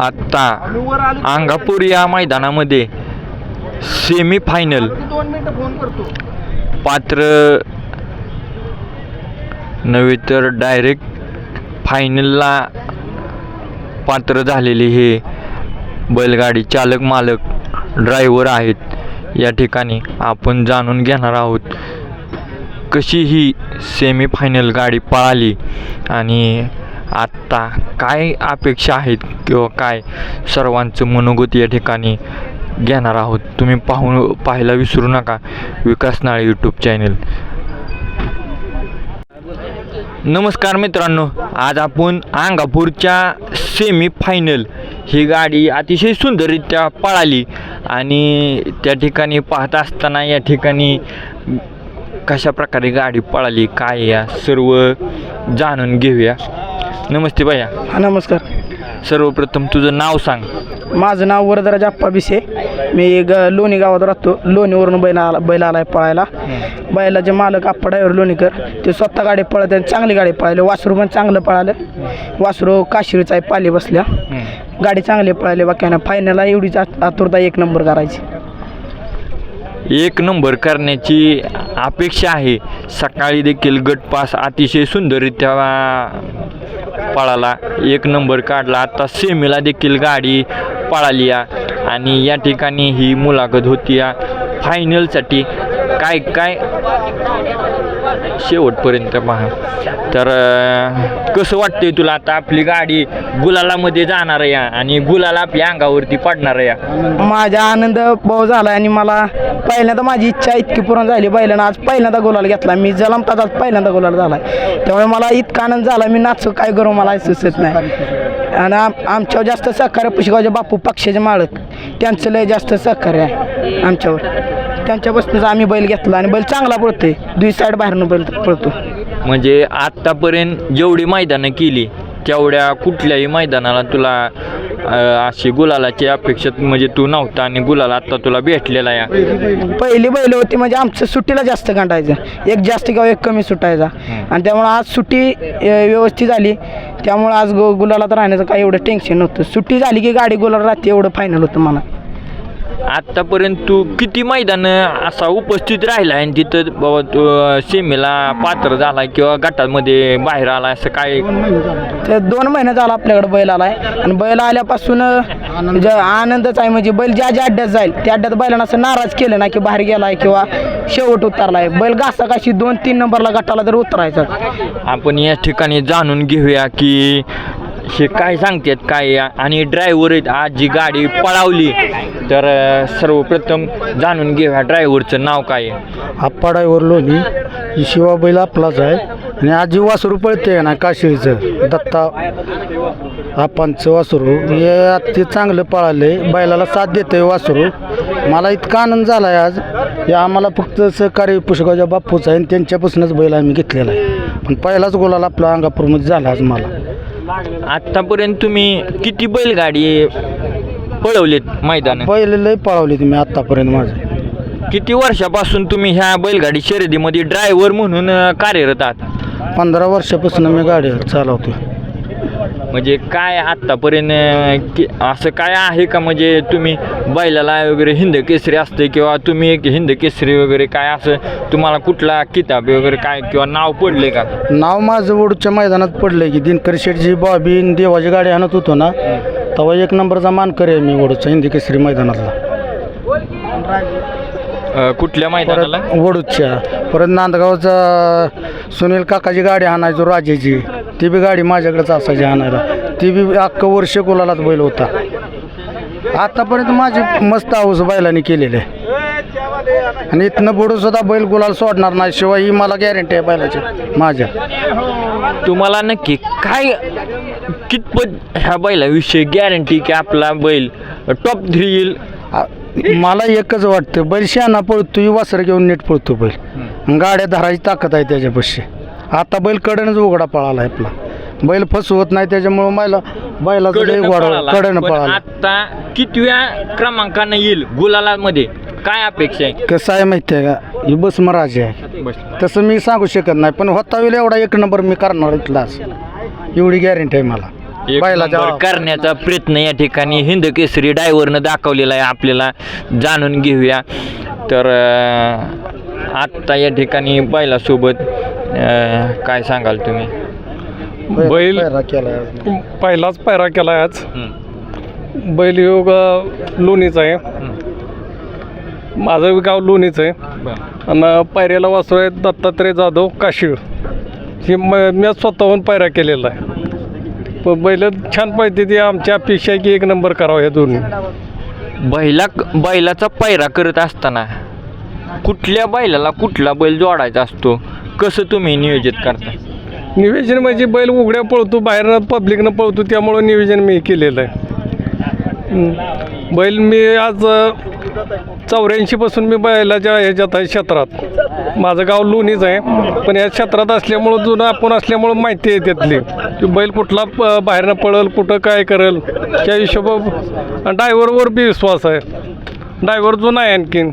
आत्ता अंगापूर या मैदानामध्ये सेमी फायनल दोन मिनिटं फोन करतो. पात्र नव्हे तर डायरेक्ट फायनलला पात्र झालेले हे बैलगाडी चालक मालक ड्रायव्हर आहेत. या ठिकाणी आपण जाणून घेणार आहोत कशी ही सेमी फायनल गाडी पळाली आणि आत्ता काय अपेक्षा आहेत किंवा काय सर्वांचं मनोगत या ठिकाणी घेणार आहोत? तुम्ही पाहू पाहायला विसरू नका विकास नाळे यूट्यूब चॅनल नमस्कार मित्रांनो आज आपण अंगापूरच्या सेमी फायनल ही गाडी अतिशय सुंदररित्या पळाली आणि त्या ठिकाणी पाहत असताना या ठिकाणी कशा प्रकारे गाडी पळाली काय या सर्व जाणून घेऊया. नमस्ते भैया. हा नमस्कार. सर्वप्रथम तुझं नाव सांग. माझं नाव वरदराज आप्पा बिसे मी ग लोणी गावात राहतो. लोणीवरून बैल आला बैल आलाय पळायला. बैलाचे मालक आप्पा ड्रायव्हर लोणीकर. ते स्वतः गाडी पळत आहेत चांगली गाडी पळाली. वासरू पण चांगलं पळालं. वासरू काशिरीचा आहे पाली बसल्या. गाडी चांगली पळाली. बाकी फायनलला एवढीच आत- आतुरता एक नंबर करायची. एक नंबर करण्याची अपेक्षा आहे. सकाळी देखील गटपास अतिशय सुंदररित्या पळाला. एक नंबर काढला. आता सेमीला देखील गाडी पळाली या आणि या ठिकाणी ही मुलाखत होती या फायनलसाठी काय काय? शेवटपर्यंत पहा. तर कसं वाटतंय तुला आता आपली गाडी गुलालामध्ये जाणार आहे या आणि गुलाल आपल्या अंगावरती पडणार आहे या? माझा आनंद भाऊ झाला आणि मला पहिल्यांदा माझी इच्छा इतकी पूर्ण झाली. पहिल्यांदा आज पहिल्यांदा गुलाल घेतला. मी जलमतात आज पहिल्यांदा गुलाल झाला त्यामुळे मला इतका आनंद झाला. मी नाचू काय करू मला सुचत नाही. आणि आम आमच्यावर जास्त सहकार्य पुष्कळचे बापू पक्षाचे मालक. त्यांचं लय जास्त सहकार्य आहे आमच्यावर. त्यांच्यापासूनच आम्ही बैल घेतला आणि बैल चांगला पळतोय. दुई साईड बाहेरनं बैल पळतो. म्हणजे आत्तापर्यंत जेवढी मैदानं केली तेवढ्या कुठल्याही मैदानाला तुला अशी गुलालाची अपेक्षा म्हणजे तू नव्हता आणि गुलाल आत्ता तुला भेटलेला या. पहिली बैल होती म्हणजे आमचं सुट्टीला जास्त गांडायचं. एक जास्त किंवा एक कमी सुटायचा. आणि त्यामुळे आज सुट्टी अ, व्यवस्थित झाली. त्यामुळे आज गो गुलालात राहण्याचं काही एवढं टेन्शन नव्हतं. सुट्टी झाली की गाडी गुलाल राहते एवढं फायनल होतं मला. आत्तापर्यंत तू किती मैदान असा उपस्थित राहिला आणि तिथं बाबा तू सेमीला पात्र झाला किंवा गटामध्ये बाहेर आला असं काय? तर दोन महिने झाला आपल्याकडे बैल आलाय. आणि बैल आल्यापासून ज- आनंदच आहे म्हणजे बैल ज्या ज्या अड्ड्यात जाईल त्या अड्ड्यात बैलांना असं नाराज केलं ना की बाहेर गेलाय किंवा शेवट उतरलाय. बैल घासा काशी दोन तीन नंबरला गटाला तर उतरायचा. आपण या ठिकाणी जाणून घेऊया की हे काय सांगतात काय आणि ड्रायव्हर आहेत आज जी गाडी पळावली तर सर्वप्रथम जाणून घेऊया ड्रायव्हरचं नाव काय आहे. आप्पा ड्रायव्हर लोणी ही शिवा बैल आपलाच आहे. आणि आजी वासरू पळते ना काशीचं दत्ता आप्पांचं वासरू. हे अति चांगलं पळाले बैलाला साथ देते वासरू. मला इतका आनंद झाला आहे आज हे आम्हाला फक्त सहकारी पुष्कळच्या बापूच आहे आणि त्यांच्यापासूनच बैल आम्ही घेतलेला आहे. पण पहिलाच गोलाला आपला अंगापूरमध्ये झाला आज मला. आत्तापर्यंत तुम्ही किती बैलगाडी पळवलेत मैदान बैल लय पळवली तुम्ही आत्तापर्यंत माझं. किती वर्षापासून तुम्ही ह्या बैलगाडी शर्यतीमध्ये ड्रायव्हर म्हणून अं, कार्यरत आहात? पंधरा वर्षापासून मी गाडी चालवतो म्हणजे काय आत्तापर्यंत कि असं काय आहे का? म्हणजे तुम्ही बैलाला वगैरे हिंद केसरी असते किंवा तुम्ही एक हिंद केसरी वगैरे काय असं तुम्हाला कुठला किताब वगैरे काय किंवा नाव पडले का? नाव माझं वडूच्या मैदानात पडलंय की दिनकर शेठची बॉबी आणि देवाची गाडी आणत होतो ना तेव्हा एक नंबरचा मानकर आहे मी वडूचा हिंदी केसरी मैदानातला. अं, कुठल्या मैदानाला? परत वडूच्या परत नांदगावचा सुनील काकाची गाडी आणायचो राजाची ती बी गाडी माझ्याकडेच असायची आणायला. ती बी अख्खं वर्ष गुलालात बैल होता. आतापर्यंत माझी मस्त हाऊस बैलांनी केलेली आहे. आणि इथनं पुढं सुद्धा बैल गुलाल सोडणार नाही शिवाय ही मला गॅरंटी आहे बैलाची माझ्या. तुम्हाला नक्की काय कितपत ह्या बैलाविषयी गॅरंटी की आपला बैल टॉप थ्री येईल? आ- मला एकच वाटतं बैल शहाणा पळतो वासर घेऊन नीट पळतो बैल. गाड्या धरायची ताकद आहे त्याच्यापाशी. आता बैल कडनच उघडा पळाला आपला. बैल फसवत नाही त्याच्यामुळं मला बैलाचं लय कडनं पळाला. आता कितव्या क्रमांकानं येईल गुलालामध्ये? काय अपेक्षा आहे? कसं आहे माहिती आहे का? ही बस मराठी आहे तसं मी सांगू शकत नाही पण होता वेळ एवढा एक नंबर मी करणार इथलाच एवढी गॅरंटी आहे मला. करण्याचा प्रयत्न या ठिकाणी हिंद केसरी डायव्हरनं दाखवलेला आहे आपल्याला जाणून घेऊया. तर आत्ता या ठिकाणी बैलासोबत अं, काय सांगाल तुम्ही? बैल पायरा आज. पहिलाच पायरा केला आहे आज. हं, बैल योग लोणीचा आहे. माझं गाव लोणीचं आहे. आणि पायऱ्याला वासरू आहे दत्तात्रय जाधव काशीळ. ही म मी स्वतःहून पायरा केलेला आहे. पण बैल छान पाहिजे ती. आमची अपेक्षा आहे की एक नंबर करावा या दोन्ही. बैला बैलाचा पैरा करत असताना कुठल्या बैलाला कुठला बैल जोडायचा असतो? कसं तुम्ही नियोजित करता? नियोजन म्हणजे बैल उघड्या पळतो बाहेरनं पब्लिकनं पळतो त्यामुळं नियोजन मी केलेलं आहे. बैल मी आज चौऱ्याऐंशीपासून मी बैलाच्या ह्याच्यात आहे क्षेत्रात. माझं गाव लोणीच आहे पण या क्षेत्रात असल्यामुळं जुनं आपण असल्यामुळं माहिती आहे त्यातली. की बैल कुठला प बाहेरनं पळल कुठं काय करेल त्या हिशोबा ड्रायव्हरवर बी विश्वास आहे. ड्रायव्हर जुना आहे आणखीन.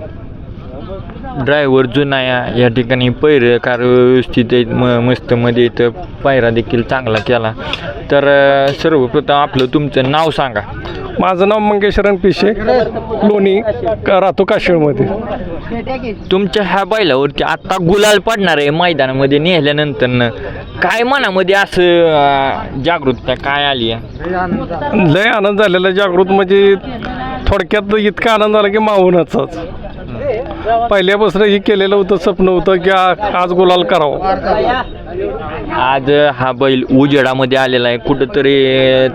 ड्रायव्हर जुना या या ठिकाणी पैरकार व्यवस्थित आहेत म मस्तमध्ये इथं पायरा देखील चांगला केला. तर सर्वप्रथम आपलं तुमचं नाव सांगा. माझं नाव मंगेशरण पिशे लोणी का- राहतो काशीळमध्ये तुमच्या ह्या बैलावरती आत्ता गुलाल पडणार आहे मैदानामध्ये नेल्यानंतर काय मनामध्ये असं अं, जागरूकता काय आली आहे? लय आनंद झालेला जागृत म्हणजे थोडक्यात इतका आनंद झाला की मावूनच पहिल्यापासून हे केलेलं होतं स्वप्न होतं की आ- आज गुलाल करावं. आज हा बैल उजेडामध्ये आलेला आहे. कुठंतरी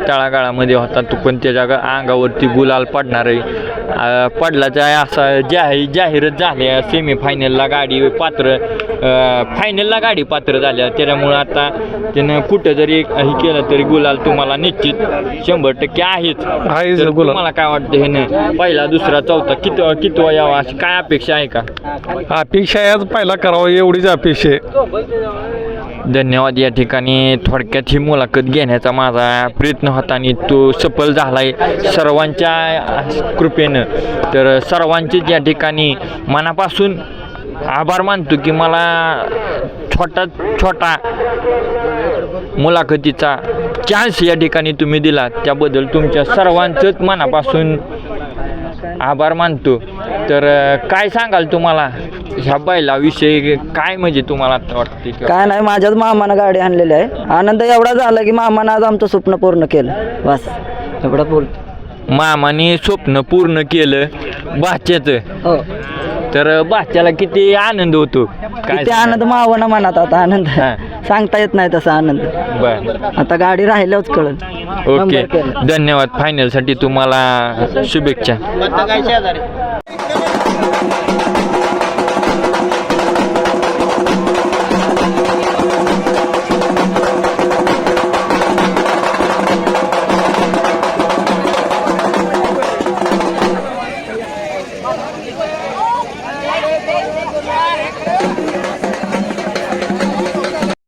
तळागाळामध्ये होता तो पण त्याच्या अंगावरती गुलाल पडणार आहे. अं, पडलाचा असा जाहीर जाहीरच झाली सेमीफायनलला गाडी पात्र फायनलला गाडी पात्र झाल्या. त्याच्यामुळं आता त्यानं कुठं जरी हे केलं तरी गुलाल तुम्हाला निश्चित शंभर टक्के आहेच तर. तुम्हाला काय वाटतं हे नाही? पहिला दुसरा चौथा किती कितवा यावा? अशी काय अपेक्षा आहे का? अपेक्षा आहे आज पहिला करावं एवढीच अपेक्षा आहे. धन्यवाद या ठिकाणी. थोडक्यात ही मुलाखत घेण्याचा माझा प्रयत्न होता आणि तो सफल झाला आहे सर्वांच्या कृपेनं. तर सर्वांचे या ठिकाणी मनापासून आभार मानतो की मला छोटा छोटा मुलाखतीचा चान्स या ठिकाणी तुम्ही दिला. त्याबद्दल तुमच्या सर्वांचंच मनापासून आभार मानतो. तर काय सांगाल तुम्हाला? ह्या बैलाविषयी काय म्हणजे तुम्हाला आता वाटते काय नाही माझ्याच मामानं गाडी आणलेली आहे. आनंद एवढा झाला की मामानं आज आमचं स्वप्न पूर्ण केलं. बस. एवढा बोल मामाने स्वप्न पूर्ण केलं. बाच्याचं हो. तर बाच्याला किती आनंद होतो? काय किती आनंद मावना मनात आता आनंद. सांगता येत नाही तसा आनंद. बर. आता गाडी राहिल्याच कळल. ओके. धन्यवाद फायनलसाठी तुम्हाला शुभेच्छा.